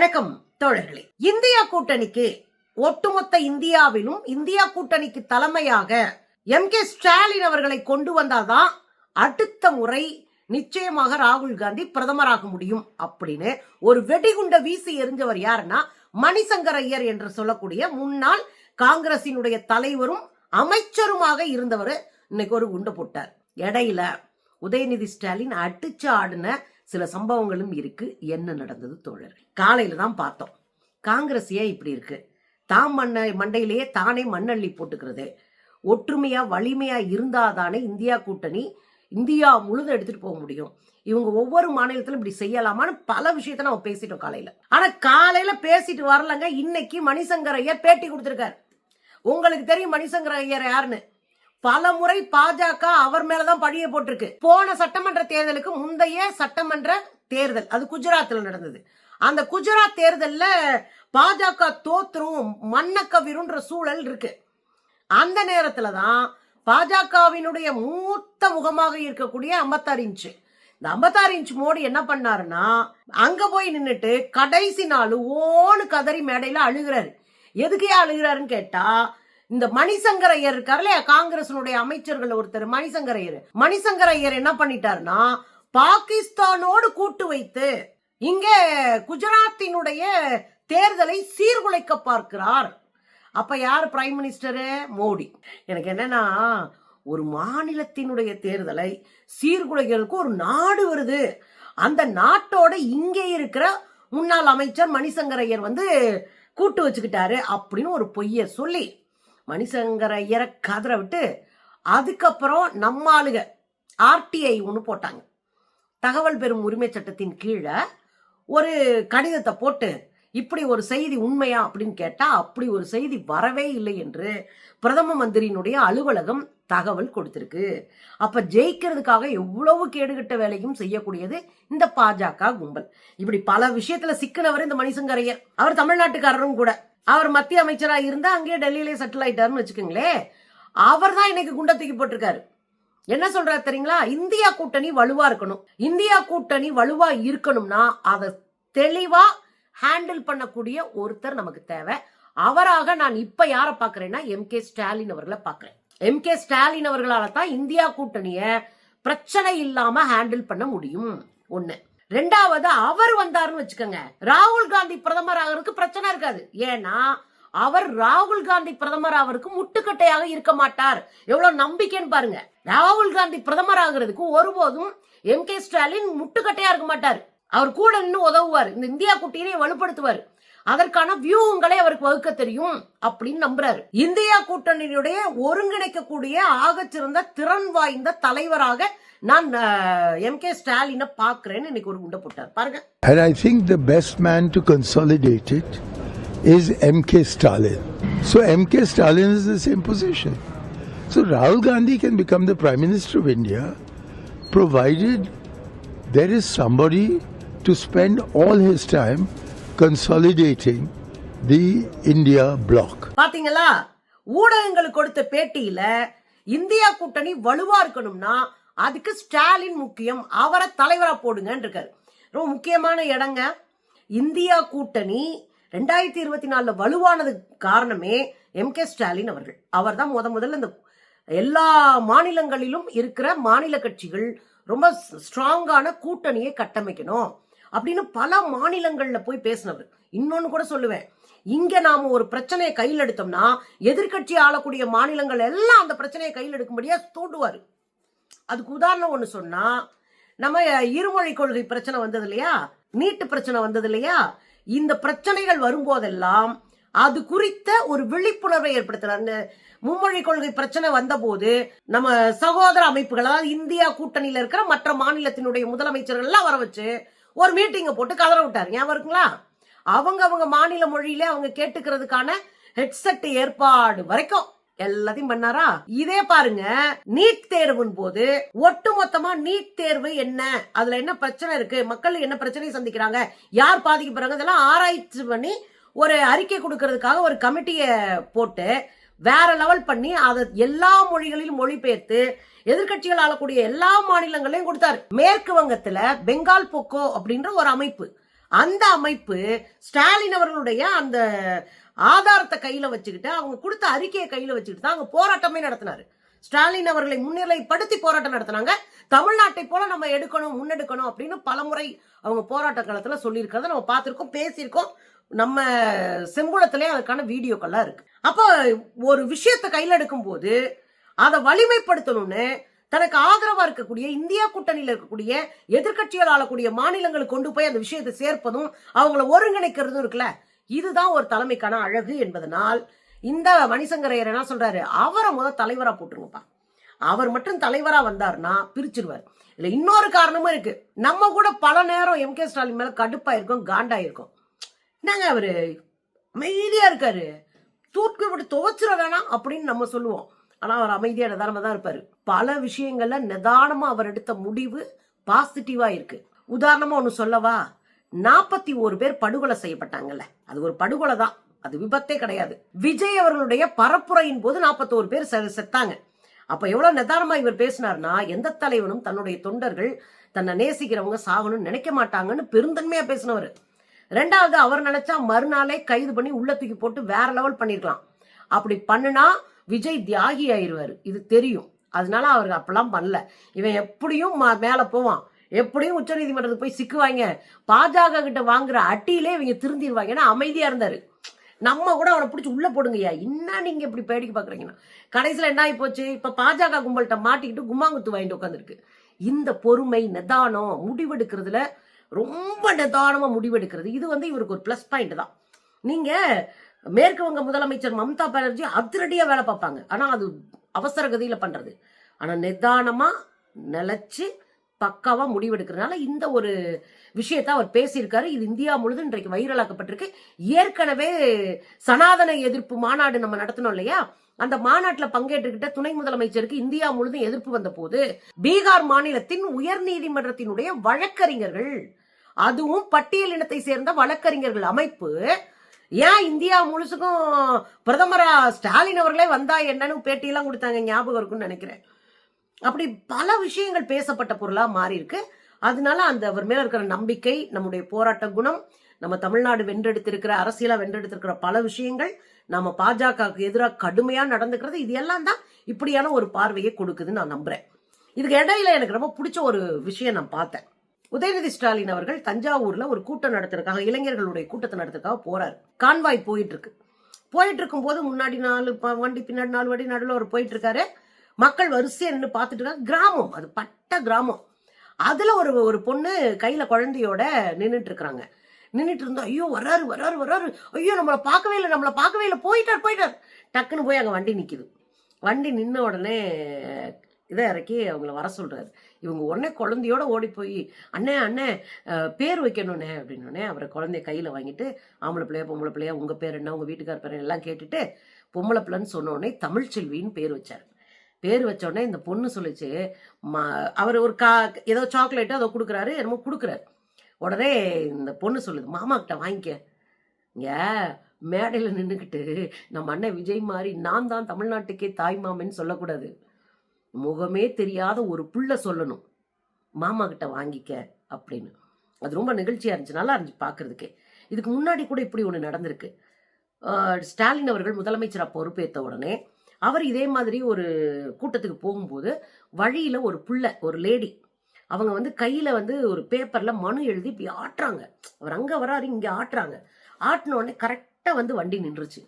வணக்கம் தோழர்களே. இந்தியா கூட்டணிக்கு ஒட்டுமொத்த இந்தியாவிலும் இந்தியா கூட்டணிக்கு தலைமையாக எம் கே ஸ்டாலின் அவர்களை கொண்டு வந்தாதான் அடுத்த முறை நிச்சயமாக ராகுல் காந்தி பிரதமராக முடியும் அப்படின்னு ஒரு வெடிகுண்ட வீசி எரிஞ்சவர் யாருன்னா மணிசங்கர் ஐயர் என்று சொல்லக்கூடிய முன்னாள் காங்கிரசினுடைய தலைவரும் அமைச்சருமாக இருந்தவர் இன்னைக்கு ஒரு குண்டு போட்டார். இடையில உதயநிதி ஸ்டாலின் அடிச்சு ஆடின சில சம்பவங்களும் இருக்கு. என்ன நடந்தது தோழர்கள்? காலையில் தான் பார்த்தோம். காங்கிரஸ் ஏன் இப்படி இருக்கு? தாம் மண்ணை மண்டையிலேயே தானே மண்ணள்ளி போட்டுக்கிறது. ஒற்றுமையாக வலிமையாக இருந்தால் தானே இந்தியா கூட்டணி இந்தியா முழுதும் எடுத்துகிட்டு போக முடியும். இவங்க ஒவ்வொரு மாநிலத்திலும் இப்படி செய்யலாமான்னு பல விஷயத்த நம்ம பேசிட்டோம் காலையில். ஆனால் காலையில் பேசிட்டு வரலங்க. இன்னைக்கு மணிசங்கர் ஐயர் பேட்டி கொடுத்துருக்காரு. உங்களுக்கு தெரியும் மணிசங்கர் ஐயர் யாருன்னு? பல முறை பாஜக அவர் மேலதான் பழிய போட்டிருக்கு. போன சட்டமன்ற தேர்தலுக்கு முந்தைய சட்டமன்ற தேர்தல் அது குஜராத்தில் நடந்தது. அந்த குஜராத் தேர்தலில் பாஜக தோத்துரும் மன்னக்கவிருன்ற சூழல் இருக்கு. அந்த நேரத்துல தான் பாஜகவினுடைய மூத்த முகமாக இருக்கக்கூடிய ஐம்பத்தாறு இன்ச்சு. இந்த ஐம்பத்தாறு இன்ச் மோடி என்ன பண்ணாருன்னா அங்க போய் நின்றுட்டு கடைசி நாள் ஓனு கதறி மேடையில அழுகிறாரு. எதுக்கே அழுகிறாருன்னு கேட்டா இந்த மணிசங்கர் ஐயர் இருக்காரு இல்லையா காங்கிரசினுடைய அமைச்சர்கள் ஒருத்தர் மணிசங்கர் ஐயர் மணிசங்கர் ஐயர் என்ன பண்ணிட்டாருன்னா பாகிஸ்தானோடு கூட்டு வைத்து இங்கே குஜராத்தினுடைய தேர்தலை சீர்குலைக்க பார்க்கிறார். அப்ப யார் பிரைம் மினிஸ்டரு மோடி. எனக்கு என்னன்னா ஒரு மாநிலத்தினுடைய தேர்தலை சீர்குலைக்கிறதுக்கு ஒரு நாடு வருது. அந்த நாட்டோட இங்கே இருக்கிற முன்னாள் அமைச்சர் மணிசங்கரையர் வந்து கூட்டு வச்சுக்கிட்டாரு அப்படின்னு ஒரு பொய்ய சொல்லி மணிசங்கரையரை கதற விட்டு அதுக்கப்புறம் நம்ம ஆளுக ஆர்டிஐ ஒன்று போட்டாங்க. தகவல் பெறும் உரிமை சட்டத்தின் கீழே ஒரு கடிதத்தை போட்டு இப்படி ஒரு செய்தி உண்மையா அப்படின்னு கேட்டா அப்படி ஒரு செய்தி வரவே இல்லை என்று பிரதம மந்திரியினுடைய அலுவலகம் தகவல் கொடுத்திருக்கு. அப்ப ஜெயிக்கிறதுக்காக எவ்வளவு கேடுகட்ட வேலையும் செய்யக்கூடியது இந்த பாஜக கும்பல். இப்படி பல விஷயத்துல சிக்கனவர் இந்த மணிசங்கரையர். அவர் தமிழ்நாட்டுக்காரரும் கூட. அவர் மத்திய அமைச்சரா இருந்தா அங்கேயே டெல்லியிலே செட்டில் ஆயிட்டாருன்னு வச்சுக்கோங்களேன். அவர் தான் இன்னைக்கு குண்டை தூக்கி போட்டிருக்காரு. என்ன சொல்றாரு தெரியுங்களா? இந்தியா கூட்டணி வலுவா இருக்கணும். இந்தியா கூட்டணி வலுவா இருக்கணும்னா அதை தெளிவா ஹேண்டில் பண்ணக்கூடிய ஒருத்தர் நமக்கு தேவை. அவராக நான் இப்ப யாரை பாக்குறேன்னா எம் கே ஸ்டாலின் அவர்களை பாக்குறேன் எம் கே ஸ்டாலின் அவர்களால தான் இந்தியா கூட்டணிய பிரச்சனை இல்லாம ஹேண்டில் பண்ண முடியும். ஒண்ணு. ரெண்டாவது அவர் வந்தாருன்னு வச்சுக்கோங்க. ராகுல் காந்தி பிரதமர் ஆகிறதுக்கு பிரச்சனை இருக்காது. ஏன்னா அவர் ராகுல் காந்தி பிரதமர் அவருக்கு முட்டுக்கட்டையாக இருக்க மாட்டார். எவ்வளவு நம்பிக்கைன்னு பாருங்க. ராகுல் காந்தி பிரதமர் ஆகிறதுக்கு ஒருபோதும் எம் கே ஸ்டாலின் முட்டுக்கட்டையா இருக்க மாட்டார். அவர் கூட நின்று உதவுவார். இந்த இந்தியா கூட்டணியை வலுப்படுத்துவார். அதற்கான வியூகங்களை அவருக்கு வகுக்க தெரியும் அப்படின்னு நம்புறாரு. இந்தியா கூட்டணியுடைய ஒருங்கிணைக்கக்கூடிய ஆகச்சிறந்த திறன் வாய்ந்த தலைவராக நான் எம் கே ஸ்டாலினை பார்க்கிறேன்னு இன்னைக்கு ஒரு குண்டை போட்டார். பாருங்க. And I think the best man to consolidate it is M.K. Stalin. So M.K. Stalin is the same position. So Rahul Gandhi can become the Prime Minister of India provided there is somebody to spend all his time consolidating the India bloc. பாத்தீங்களா ஊடகங்களுக்கு கொடுத்த பேட்டியில India கூட்டணி வலுவா இருக்கணும்னா அதுக்கு ஸ்டாலின் முக்கியம் அவரை தலைவரா போடுங்கன்னு இருக்காரு ரொம்ப முக்கியமான இடங்க இந்தியா கூட்டணி ரெண்டாயிரத்தி இருபத்தி நாலில் வலுவானதுக்கு காரணமே எம் கே ஸ்டாலின் அவர்கள். அவர் தான் முத முதல்ல இந்த எல்லா மாநிலங்களிலும் இருக்கிற மாநில கட்சிகள் ரொம்ப ஸ்ட்ராங்கான கூட்டணியை கட்டமைக்கணும் அப்படின்னு பல மாநிலங்களில் போய் பேசினவர். இன்னொன்று கூட சொல்லுவேன். இங்க நாம ஒரு பிரச்சனையை கையில் எடுத்தோம்னா எதிர்க்கட்சி ஆளக்கூடிய மாநிலங்கள் எல்லாம் அந்த பிரச்சனையை கையில் எடுக்கும்படியா தூண்டுவார். அதுக்கு உதாரணம் ஒன்று சொன்னா நம்ம இருமொழி கொள்கை பிரச்சனை வந்தது இல்லையா? நீட்டு பிரச்சனை வந்தது இல்லையா? இந்த பிரச்சனைகள் வரும்போதெல்லாம் அது குறித்த ஒரு விழிப்புணர்வை ஏற்படுத்துறாரு மும்மொழி கொள்கை பிரச்சனை வந்தபோது நம்ம சகோதர அமைப்புகள் அதாவது இந்தியா கூட்டணியில இருக்கிற மற்ற மாநிலத்தினுடைய முதலமைச்சர்கள் எல்லாம் வர வச்சு ஒரு மீட்டிங்கை போட்டு கதற விட்டாரு. ஞாபகம் இருக்குங்களா? அவங்க அவங்க மாநில மொழியில அவங்க கேட்டுக்கிறதுக்கான ஹெட்செட் ஏற்பாடு வரைக்கும் எல்லாத்தையும் பண்ணாரா? இதே பாருங்க நீட் தேர்வின் போது ஒட்டுமொத்தமா நீட் தேர்வு என்ன? அதுல என்ன பிரச்சனை இருக்கு? மக்கள் என்ன பிரச்சனையை சந்திக்கிறாங்க? யார் பாதிக்கப்படுறாங்க இதெல்லாம் ஆராய்ச்சி பண்ணி ஒரு அறிக்கை கொடுக்கறதுக்காக ஒரு கமிட்டியை போட்டு வேற லெவல் பண்ணி அதை எல்லா மொழிகளிலும் மொழிபெயர்த்து எதிர்க்கட்சிகள் ஆளக்கூடிய எல்லா மாநிலங்களையும் கொடுத்தாரு. மேற்கு வங்கத்துல பெங்கால் பொக்கோ அப்படின்ற ஒரு அமைப்பு. அந்த அமைப்பு ஸ்டாலின் அவர்களுடைய அந்த ஆதாரத்தை கையில் வச்சுக்கிட்டு அவங்க கொடுத்த அறிக்கையை கையில் வச்சுக்கிட்டு தான் அவங்க போராட்டமே நடத்தினாரு. ஸ்டாலின் அவர்களை முன்னிலைப்படுத்தி போராட்டம் நடத்தினாங்க. தமிழ்நாட்டை போல நம்ம எடுக்கணும் முன்னெடுக்கணும் அப்படின்னு பலமுறை அவங்க போராட்ட காலத்தில் சொல்லியிருக்கிறத நம்ம பார்த்துருக்கோம் பேசியிருக்கோம். நம்ம செம்புளத்திலே அதுக்கான வீடியோக்கள்லாம் இருக்கு. அப்போ ஒரு விஷயத்தை கையில் எடுக்கும் போது அதை வலிமைப்படுத்தணும்னு தனக்கு ஆதரவா இருக்கக்கூடிய இந்தியா கூட்டணியில் இருக்கக்கூடிய எதிர்க்கட்சிகள் ஆளக்கூடிய மாநிலங்களுக்கு கொண்டு போய் அந்த விஷயத்தை சேர்ப்பதும் அவங்கள ஒருங்கிணைக்கிறதும் இருக்குல்ல? இதுதான் ஒரு தலைமைக்கான அழகு என்பதனால் இந்த மணிசங்கரையர் என்ன சொல்றாரு? அவரை முதல் தலைவரா போட்டுருங்கப்பா. அவர் மட்டும் தலைவரா வந்தாருன்னா பிரிச்சிருவார். இல்ல இன்னொரு காரணமும் இருக்கு. நம்ம கூட பல நேரம் எம் கே ஸ்டாலின் மேல கடுப்பா இருக்கும் காண்டா இருக்கும் என்னங்க அவரு? அமைதியா இருக்காரு. தூக்கி விட்டு துவச்சிட வேணாம் அப்படின்னு நம்ம சொல்லுவோம். ஆனா அவர் அமைதியா நிதானமா தான் இருப்பாரு. பல விஷயங்கள்ல நிதானமா அவர் எடுத்த முடிவு பாசிட்டிவா இருக்கு. உதாரணமா ஒன்று சொல்லவா? நாற்பத்தி ஒரு பேர் படுகொலை செய்யப்பட்டாங்கல்ல. அது ஒரு படுகொலை தான். அது விபத்தே கிடையாது. விஜய் அவர்களுடைய பரப்புரையின் போது 41 பேர் செ- செத்தாங்க. அப்ப எவ்வளவு நிதானமா இவர் பேசினார்னா எந்த தலைவனும் தன்னுடைய தொண்டர்கள் தன்னை நேசிக்கிறவங்க சாகணும்னு நினைக்க மாட்டாங்கன்னு பெருந்தன்மையா பேசினவர். ரெண்டாவது அவர் நினைச்சா மறுநாளே கைது பண்ணி உள்ள தூக்கி போட்டு வேற லெவல் பண்ணிருக்கலாம். அப்படி பண்ணுனா விஜய் தியாகி ஆயிருவாரு. இது தெரியும். அதனால அவருக்கு அப்பெல்லாம் பண்ணல. இவன் எப்படியும் மேல போவான். எப்படியும் உச்சநீதிமன்றத்துக்கு போய் சிக்குவாங்க பாஜக கிட்ட வாங்குற அட்டியிலே இவங்க திருந்திடுவாங்க ஏன்னா அமைதியா இருந்தாரு. நம்ம கூட அவனை பிடிச்சி உள்ள போடுங்கய்யா. என்ன நீங்க இப்படி பேடிக்கு பாக்குறீங்கன்னா? கடைசியில் என்ன ஆகி போச்சு இப்ப பாஜக கும்பல்கிட்ட மாட்டிக்கிட்டு கும்மாங்குத்து வாங்கிட்டு உட்காந்துருக்கு இந்த பொறுமை நிதானம் முடிவெடுக்கிறதுல ரொம்ப நிதானமா முடிவெடுக்கிறது. இது வந்து இவருக்கு ஒரு ப்ளஸ் பாயிண்ட் தான். நீங்க மேற்கு வங்க முதலமைச்சர் மம்தா பானர்ஜி அதிரடியா வேலை பார்ப்பாங்க. ஆனா அது அவசர கதியில பண்றது. ஆனா நிதானமா நிலச்சி பக்காவா முடிவெடுக்கிறதுனால இந்த ஒரு விஷயத்தை அவர் பேசியிருக்காரு. இது இந்தியா முழுதும் இன்றைக்கு வைரலாக்கப்பட்டிருக்கு. ஏற்கனவே சனாதன எதிர்ப்பு மாநாடு நம்ம நடத்தினோம் இல்லையா? அந்த மாநாட்டில் பங்கேற்றுக்கிட்ட துணை முதலமைச்சருக்கு இந்தியா முழுதும் எதிர்ப்பு வந்த போது பீகார் மாநிலத்தின் உயர் நீதிமன்றத்தினுடைய வழக்கறிஞர்கள் அதுவும் பட்டியலினத்தை சேர்ந்த வழக்கறிஞர்கள் அமைப்பு ஏன் இந்தியா முழுசுக்கும் பிரதமரா ஸ்டாலின் அவர்களே வந்தா என்னன்னு பேட்டியெல்லாம் கொடுத்தாங்க ஞாபகம் இருக்கும்னு நினைக்கிறேன். அப்படி பல விஷயங்கள் பேசப்பட்ட பொருளா மாறி இருக்கு அதனால அந்த அவர் மேல இருக்கிற நம்பிக்கை நம்முடைய போராட்ட குணம் நம்ம தமிழ்நாடு வென்றெடுத்திருக்கிற அரசியலா வென்றெடுத்திருக்கிற பல விஷயங்கள் நம்ம பாஜகவுக்கு எதிராக கடுமையா நடந்துக்கிறது இது எல்லாம் தான் இப்படியான ஒரு பார்வையை கொடுக்குதுன்னு நான் நம்புறேன். இதுக்கு இடையில எனக்கு ரொம்ப பிடிச்ச ஒரு விஷயம் நான் பார்த்தேன். உதயநிதி ஸ்டாலின் அவர்கள் தஞ்சாவூர்ல ஒரு கூட்டம் நடத்திருக்காங்க. இளைஞர்களுடைய கூட்டத்தை நடத்திருக்காக போறாரு. கான்வாய் போயிட்டு இருக்கு. போயிட்டு இருக்கும் போது முன்னாடி நாலு வண்டி பின்னாடி நாலு வண்டி நடுவில் அவர் போயிட்டு இருக்காரு. மக்கள் வரிசையா நின்று பார்த்துட்டு இருக்காங்க. கிராமம் அது பட்ட கிராமம். அதுல ஒரு ஒரு பொண்ணு கையில குழந்தையோட நின்றுட்டு இருக்கிறாங்க. நின்றுட்டு இருந்தா ஐயோ வராரு வராரு வராரு ஐயோ நம்மளை பார்க்கவே இல்லை நம்மளை பார்க்கவே இல்லை. போயிட்டார் போயிட்டார். டக்குன்னு போய் அங்கே வண்டி நிற்கிது வண்டி நின்ன உடனே இதை இறக்கி அவங்கள வர சொல்கிறாரு இவங்க உடனே குழந்தையோட ஓடி போய் அண்ணே அண்ணே பேர் வைக்கணுண்ணே அப்படின்னோடனே அவரை குழந்தைய கையில் வாங்கிட்டு ஆம்பளை பிள்ளையா பொம்பளை பிள்ளையா உங்கள் பேர் என்ன உங்கள் வீட்டுக்கார் பேர் எல்லாம் கேட்டுட்டு பொம்பளை பிள்ளைன்னு சொன்ன உடனே தமிழ்ச்செல்வின்னு பேர் வச்சார். பேர் வச்ச உடனே இந்த பொண்ணு சொல்லிச்சு அவர் ஒரு கா ஏதோ சாக்லேட்டோ அதை கொடுக்குறாரு என்னமோ கொடுக்குறாரு. உடனே இந்த பொண்ணு சொல்லுது மாமா கிட்ட வாங்கிக்க. ஏ மேடையில் நின்றுக்கிட்டு நம்ம அண்ணன் விஜய் மாதிரி நான் தான் தமிழ்நாட்டுக்கே தாய் மாமன்னு சொல்லக்கூடாது. முகமே தெரியாத ஒரு புள்ள சொல்லணும். மாமா கிட்ட வாங்கிக்க அப்படின்னு. அது ரொம்ப நிகழ்ச்சியாக இருந்துச்சு நல்லா இருந்துச்சு பார்க்குறதுக்கே இதுக்கு முன்னாடி கூட இப்படி ஒன்று நடந்திருக்கு. ஸ்டாலின் அவர்கள் முதலமைச்சராக பொறுப்பேற்ற உடனே அவர் இதே மாதிரி ஒரு கூட்டத்துக்கு போகும்போது வழியில ஒரு புள்ள ஒரு லேடி அவங்க வந்து கையில வந்து ஒரு பேப்பர்ல மனு எழுதி இப்படி ஆட்டுறாங்க. அவர் அங்க வராரு இங்க ஆட்டுறாங்க. ஆட்டினோடனே கரெக்டா வந்து வண்டி நின்றுச்சு.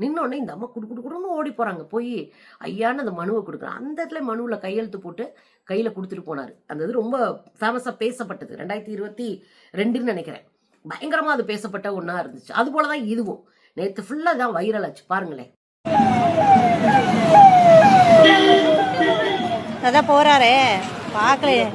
நின்னோடனே இந்த அம்மா குடு குடு குடுன்னு ஓடி போறாங்க. போய் ஐயான்னு அந்த மனுவை கொடுக்குறாங்க அந்த இடத்துல மனுவில் கையெழுத்து போட்டு கையில கொடுத்துட்டு போனாரு. அந்த இது ரொம்ப ஃபேமஸா பேசப்பட்டது. ரெண்டாயிரத்தி இருபத்தி ரெண்டுன்னு நினைக்கிறேன். பயங்கரமா அது பேசப்பட்ட ஒன்றா இருந்துச்சு. அது போலதான் இதுவும். நேற்று ஃபுல்லாக தான் வைரல் ஆச்சு. பாருங்களேன். அதான் போறாரே பார்க்கலையே.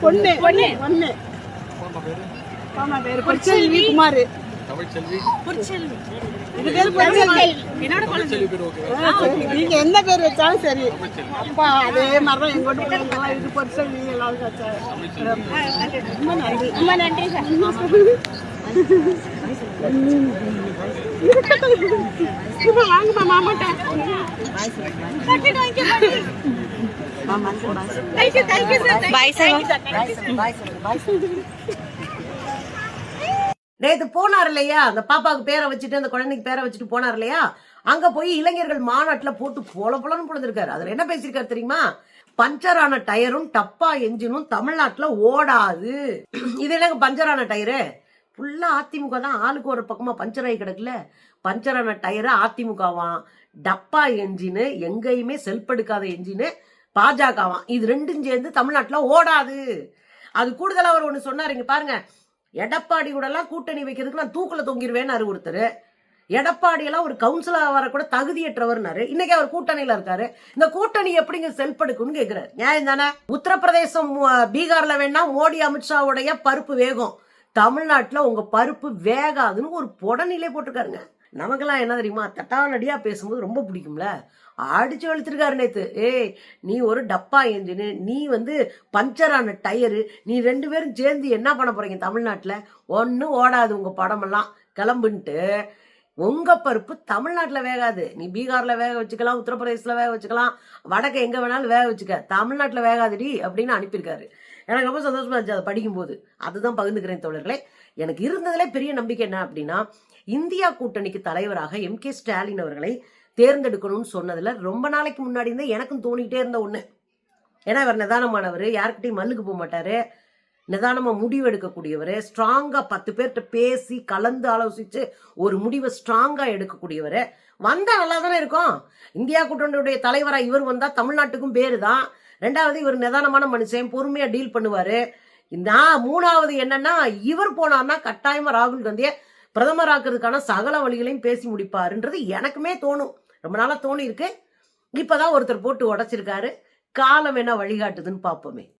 பொண்ணு. பொண்ணு. பொண்ணு. ஆமா பேரு. பொற்செல்வி. குமார். இது பேரு பொற்செல்வி நீங்க என்ன பேர் வச்சாலும் சரி. அப்பா அதே மாதிரிதான் எங்க வீட்டு பிள்ளைங்க இது பொற்செல்வி எல்லாரும் வச்சாங்க ரொம்ப நன்றி. ரொம்ப நன்றி இப்ப வாங்கம்மா மாமாட்ட thank you thank you sir bye sir நேற்று போனார் இல்லையா? அந்த பாப்பாவுக்கு பேரை வச்சுட்டு அந்த குழந்தைக்கு பேரை வச்சுட்டு போனார் இல்லையா? அங்க போய் இளைஞர்கள் மாநாட்டில் போட்டு பொல போலன்னு பொழுதுருக்காரு அதுல என்ன பேசியிருக்காரு தெரியுமா? பஞ்சரான டயரும் டப்பா என்ஜினும் தமிழ்நாட்டுல ஓடாது. இது என்னங்க பஞ்சரான டயரு? ஃபுல்லா அதிமுக தான். ஆளுக்கு ஒரு பக்கமா பஞ்சர் ஆகி கிடக்குல. பஞ்சரான டயரு அதிமுகவாம். டப்பா என்ஜினு எங்கேயுமே செல்பெடுக்காத என்ஜினு பாஜகவாம். இது ரெண்டும் சேர்ந்து தமிழ்நாட்டுல ஓடாது. அது கூடுதலாக அவர் ஒன்று சொன்னார். இங்கே பாருங்க. எடப்பாடி கூடலாம் கூட்டணி வைக்கிறதுக்கு நான் தூக்கில் தொங்கிடுவேன்னு ஒருத்தர். எடப்பாடியெல்லாம் ஒரு கவுன்சிலர் வர கூட தகுதியற்றவர்னாரு. இன்னைக்கு அவர் கூட்டணியில இருக்காரு. இந்த கூட்டணி எப்படிங்க செல்படுக்கும்னு கேட்கிறாரு நியாயம் தானே? உத்தரப்பிரதேசம் பீகார்ல வேணா மோடி அமித்ஷாவுடைய பருப்பு வேகம். தமிழ்நாட்டில் உங்க பருப்பு வேகாதுன்னு ஒரு புடநிலை போட்டிருக்காருங்க. நமக்கெல்லாம் என்ன தெரியுமா? தட்டாவடியா பேசும்போது ரொம்ப பிடிக்கும்ல. ஆடிச்சு வளர்த்துருக்காரு நேற்று ஏய் நீ ஒரு டப்பா என்ஜினு நீ வந்து பஞ்சரான டயரு நீ ரெண்டு பேரும் சேர்ந்து என்ன பண்ண போகிறீங்க தமிழ்நாட்டில்? ஒன்றும் ஓடாது உங்கள் படமெல்லாம். கிளம்புன்ட்டு உங்கள் பருப்பு தமிழ்நாட்டில் வேகாது. நீ பீகாரில் வேக வச்சுக்கலாம் உத்தரப்பிரதேசில் வேக வச்சுக்கலாம் வடக்க எங்கே வேணாலும் வேக வச்சுக்க. தமிழ்நாட்டில் வேகாதுடி அப்படின்னு அனுப்பியிருக்காரு. எனக்கு ரொம்ப சந்தோஷமாக இருந்துச்சு அதை படிக்கும்போது. அதுதான் பகிர்ந்துக்கிறேன் தோழர்களே. எனக்கு இருந்ததில் பெரிய நம்பிக்கை என்ன அப்படின்னா இந்தியா கூட்டணிக்கு தலைவராக எம் கே ஸ்டாலின் அவர்களை தேர்ந்தெடுக்கணும்னு சொன்னதில் ரொம்ப நாளைக்கு முன்னாடி இருந்தே எனக்கும் தோணிக்கிட்டே இருந்த ஒன்று ஏன்னா இவர் நிதானமானவர் யாருக்கிட்டையும் மல்லுக்கு போக மாட்டார். நிதானமாக முடிவு எடுக்கக்கூடியவர் ஸ்ட்ராங்காக பத்து பேர்கிட்ட பேசி கலந்து ஆலோசித்து ஒரு முடிவை ஸ்ட்ராங்காக எடுக்கக்கூடியவர். வந்தால் நல்லா தானே இருக்கும். இந்தியா கூட்டணியுடைய தலைவராக இவர் வந்தால் தமிழ்நாட்டுக்கும் பேர் தான் ரெண்டாவது இவர் நிதானமான மனுஷன் பொறுமையாக டீல் பண்ணுவார். இந்த மூணாவது என்னன்னா இவர் போனார்னா கட்டாயமாக ராகுல் காந்தியை பிரதமராக்கிறதுக்கான சகல வழிகளையும் பேசி முடிப்பாருன்றது எனக்குமே தோணும். ரொம்ப நாளாக தோணி இருக்கு இப்போதான் ஒருத்தர் போட்டு உடைச்சிருக்காரு. காலம் என்ன வழிகாட்டுதுன்னு பார்ப்போமே.